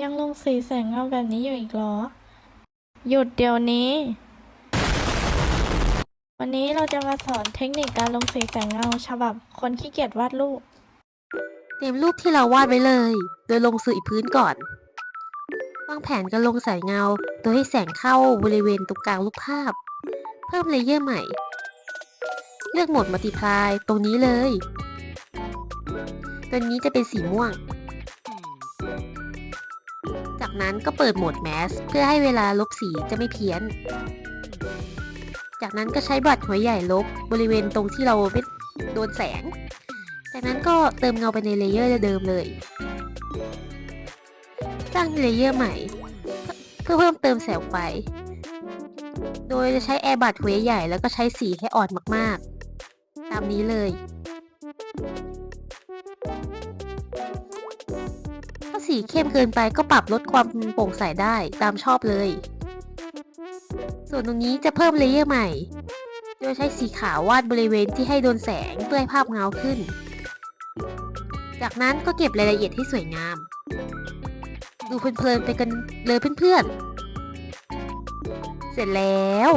ยังลงสีแสงเงาแบบนี้อยู่อีกเหรอ หยุดเดี๋ยวนี้ วันนี้เราจะมาสอนเทคนิคการลงสีแสงเงาฉบับ คนขี้เกียจวาดรูป เตรียมรูปที่เราวาดไว้เลย โดยลงสีพื้นก่อน วางแผนการลงแสงเงา โดยให้แสงเข้าบริเวณตรงกลางรูปภาพ เพิ่มเลเยอร์ใหม่ เลือกโหมด Multiply ตรงนี้เลย ตัวนี้จะเป็นสีม่วง จากนั้นก็เปิดโหมด Mask เพื่อให้เวลาลบสีจะไม่เพี้ยน จากนั้นก็ใช้บรัดหัวใหญ่ลบบริเวณตรงที่เราไม่โดนแสง จากนั้นก็เติมเงาไปในเลเยอร์เดิมเลย สร้างเลเยอร์ใหม่ เพื่อเพิ่มเติมแสงไฟ โดยจะใช้แอร์บัดหัวใหญ่แล้วก็ใช้สีให้อ่อนมากๆ ตามนี้เลย สีเข้มเกินไปก็ปรับลดความโปร่งใสได้ตามชอบเลย ส่วนตรงนี้จะเพิ่มเลเยอร์ใหม่ โดยใช้สีขาววาดบริเวณที่ให้โดนแสงเพื่อให้ภาพเงาขึ้น จากนั้นก็เก็บรายละเอียดให้สวยงาม ดูเพลินๆไปกันเลยเพื่อนๆ เสร็จแล้ว